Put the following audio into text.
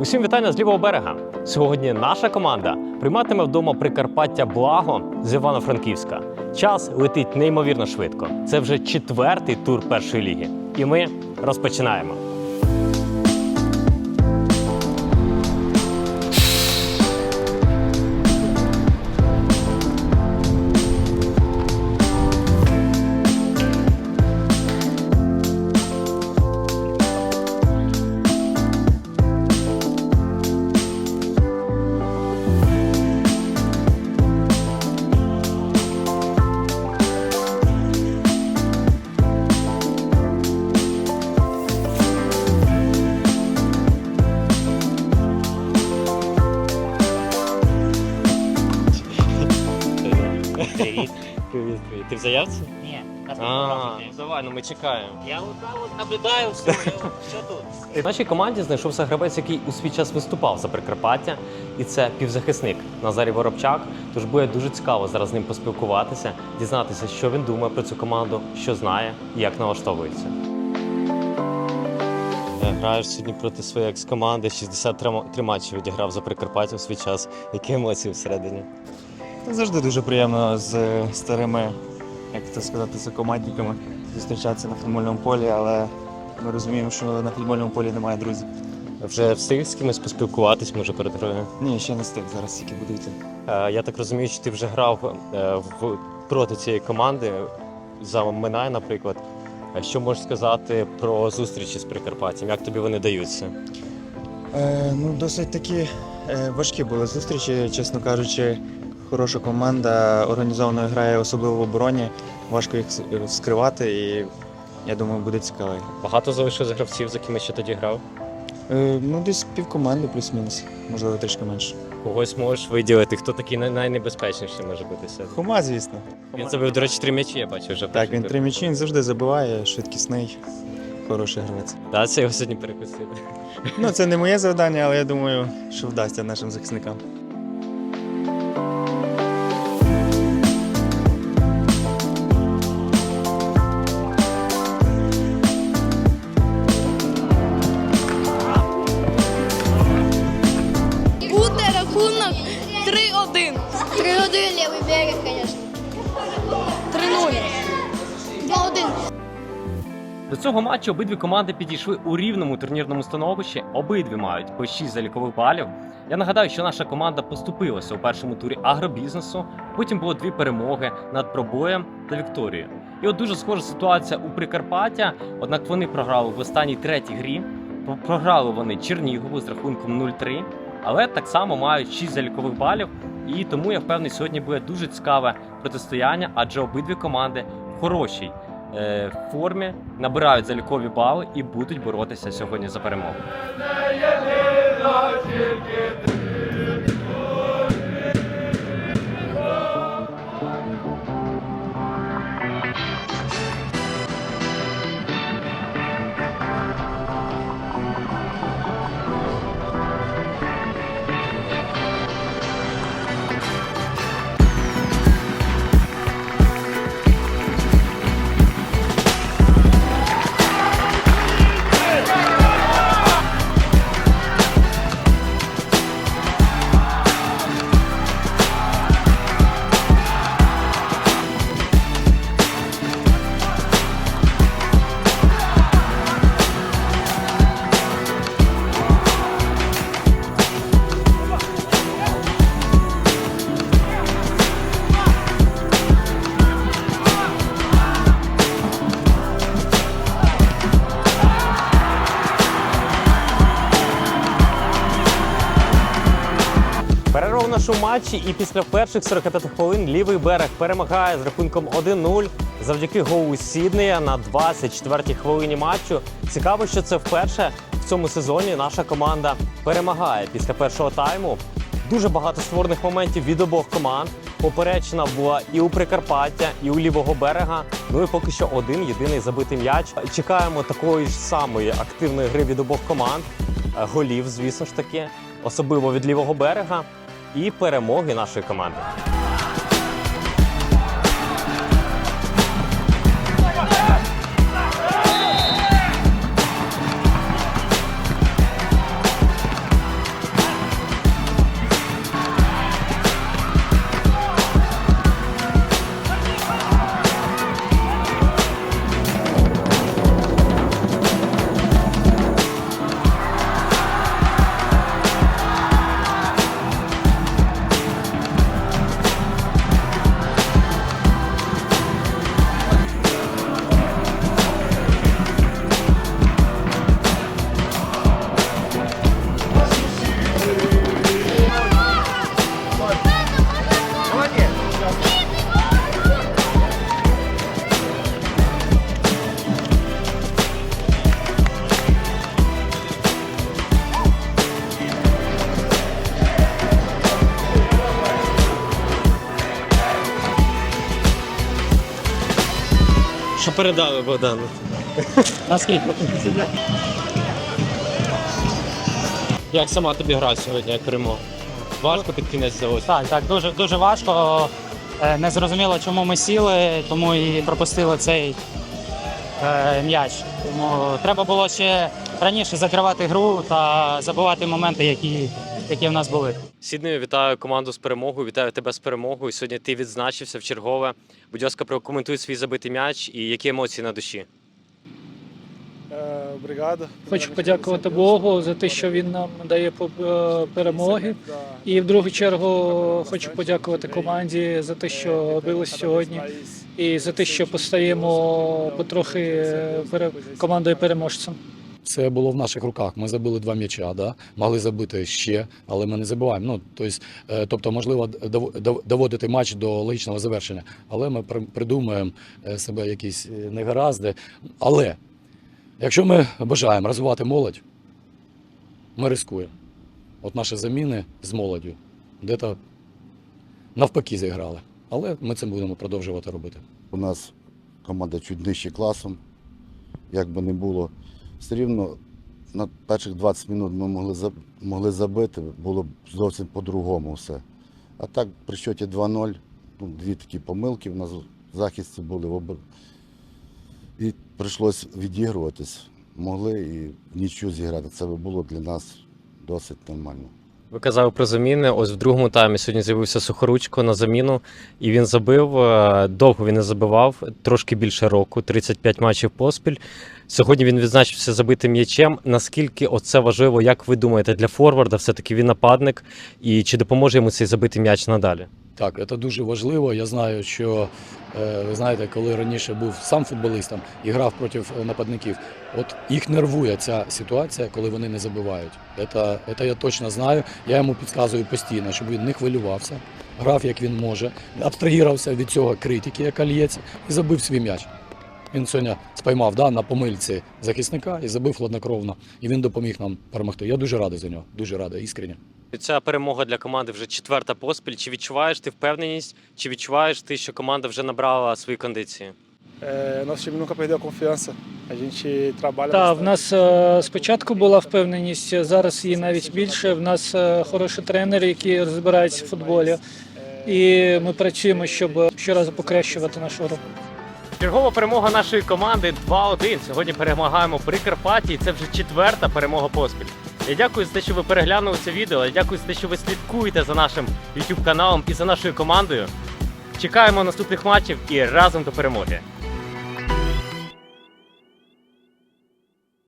Усім вітання з лівого берега. Сьогодні наша команда прийматиме вдома Прикарпаття Благо з Івано-Франківська. Час летить неймовірно швидко. Це вже четвертий тур першої ліги. І ми розпочинаємо. Привіт. Привіт, привіт. Ти в заявці? Ні, А, ну давай, ну ми чекаємо. Я вот так вот наблюдаю все, я все тут. В нашій команді знайшовся гравець, який у свій час виступав за Прикарпаття, і це півзахисник Назарій Воробчак. Тож буде дуже цікаво зараз з ним поспілкуватися, дізнатися, що він думає про цю команду, що знає і як налаштовується. Е, Граєш сьогодні проти своєї екс-команди, 63 матчі відіграв за Прикарпаття у свій час. Які емоції всередині? Завжди дуже приємно з е, старими, як це сказати, сокомандниками зустрічатися на футбольному полі, але ми розуміємо, що на футбольному полі немає друзів. Вже встиг з кимось поспілкуватись, може перед грою? Ні, ще не встиг, зараз тільки буду йти. Е, Я так розумію, що ти вже грав е, в проти цієї команди за Минай, наприклад. Що можеш сказати про зустрічі з Прикарпаттям? Як тобі вони даються? Е, ну, досить такі е, важкі були зустрічі, чесно кажучи. Хороша команда організовано грає, особливо в обороні. Важко їх е, скривати і я думаю, буде цікаво. Багато залишилось гравців, з якими ще тоді грав. Е, ну, десь півкоманди плюс-мінус, можливо, трішки менше. Когось можеш виділити, хто такий най- найнебезпечніший може бути серед. Хома, звісно. Він забив, до речі, три м'ячі, я бачу вже. Так, він три м'ячі, він завжди забиває, швидкісний, хороший гравець. Да, це його сьогодні перекусили. Ну, це не моє завдання, але я думаю, що вдасться нашим захисникам. 3-1 левый берег, конечно. 3-0. 2-1. До цього матчу обидві команди підійшли у рівному турнірному становищі. Обидві мають по 6 залікових балів. Я нагадаю, що наша команда поступилася у першому турі агробізнесу. Потім було дві перемоги над пробоєм та Вікторією. І от дуже схожа ситуація у Прикарпаття. Однак вони програли в останній третій грі. Програли вони Чернігову з рахунком 0-3, але так само мають 6 залікових балів. І тому я впевнений, сьогодні буде дуже цікаве протистояння, адже обидві команди в хорошій е, формі, набирають залікові бали і будуть боротися сьогодні за перемогу. Перерва в нашому матчі, і після перших 45 хвилин лівий берег перемагає з рахунком 1-0 завдяки голу Сіднея на 24-й хвилині матчу. Цікаво, що це вперше в цьому сезоні наша команда перемагає після першого тайму. Дуже багато створених моментів від обох команд. Поперечна була і у Прикарпаття, і у лівого берега. Ну і поки що один єдиний забитий м'яч. Чекаємо такої ж самої активної гри від обох команд. Голів, звісно ж таки, особливо від лівого берега, і перемоги нашої команди. Передали Богдану. Наскільки? Як сама тобі гра сьогодні, як перемога? Важко під кінець здалося. Так, так, дуже, дуже важко. Е, Не зрозуміло, чому ми сіли, тому і пропустили цей е, м'яч. Тому треба було ще раніше закривати гру та забувати моменти, які, які в нас були. Сіднею вітаю команду з перемогою, вітаю тебе з перемогою. Сьогодні ти відзначився в чергове. Будь ласка, прокоментуй свій забитий м'яч і які емоції на душі. Е, Бригада. Хочу подякувати Богу за те, що він нам дає по- е, перемоги. І в другу чергу хочу подякувати команді за те, що бились сьогодні, і за те, що постаємо потрохи командою переможцем. Це було в наших руках. Ми забили два м'яча, да? могли забити ще, але ми не забиваємо. Ну, тобто, е, тобто, можливо, дов- дов- доводити матч до логічного завершення. Але ми при- придумаємо е, себе якісь е, негаразди. Але якщо ми бажаємо розвивати молодь, ми рискуємо. От наші заміни з молоддю де-то навпаки зіграли. Але ми це будемо продовжувати робити. У нас команда чуть нижче класом, як би не було. Все рівно на перших 20 минут ми могли, могли забити, було б зовсім по-другому все. А так, при счеті 2-0, ну, дві такі помилки в нас в захисті були. І прийшлось відігруватись. Могли і нічю зіграти. Це було для нас досить нормально. Ви казали про заміни. Ось в другому таймі сьогодні з'явився Сухоручко на заміну, і він забив. Е, Довго він не забивав, трошки більше року, 35 матчів поспіль. Сьогодні він відзначився забитим м'ячем. Наскільки оце важливо, як ви думаєте, для форварда все-таки він нападник, і чи допоможе йому цей забитий м'яч надалі? Так, це дуже важливо. Я знаю, що е, ви знаєте, коли раніше був сам футболістом і грав проти е, нападників, от їх нервує ця ситуація, коли вони не забивають. Це, це я точно знаю. Я йому підказую постійно, щоб він не хвилювався, грав як він може, абстрагувався від цього критики, яка лється, і забив свій м'яч. Він сьогодні спіймав да, на помильці захисника і забив хладнокровно. І він допоміг нам перемогти. Я дуже радий за нього, дуже радий, іскренне. Ця перемога для команди вже четверта поспіль. Чи відчуваєш ти впевненість, чи відчуваєш ти, що команда вже набрала свої кондиції? Е, Та в нас е, спочатку була впевненість, зараз її навіть більше. В нас е, хороші тренери, які розбираються в футболі, і ми працюємо, щоб щоразу покращувати нашу гру. Чергова перемога нашої команди 2-1. Сьогодні перемагаємо при Карпаті. і Це вже четверта перемога поспіль. Я дякую за те, що ви переглянули це відео. Я дякую за те, що ви слідкуєте за нашим YouTube каналом і за нашою командою. Чекаємо наступних матчів і разом до перемоги.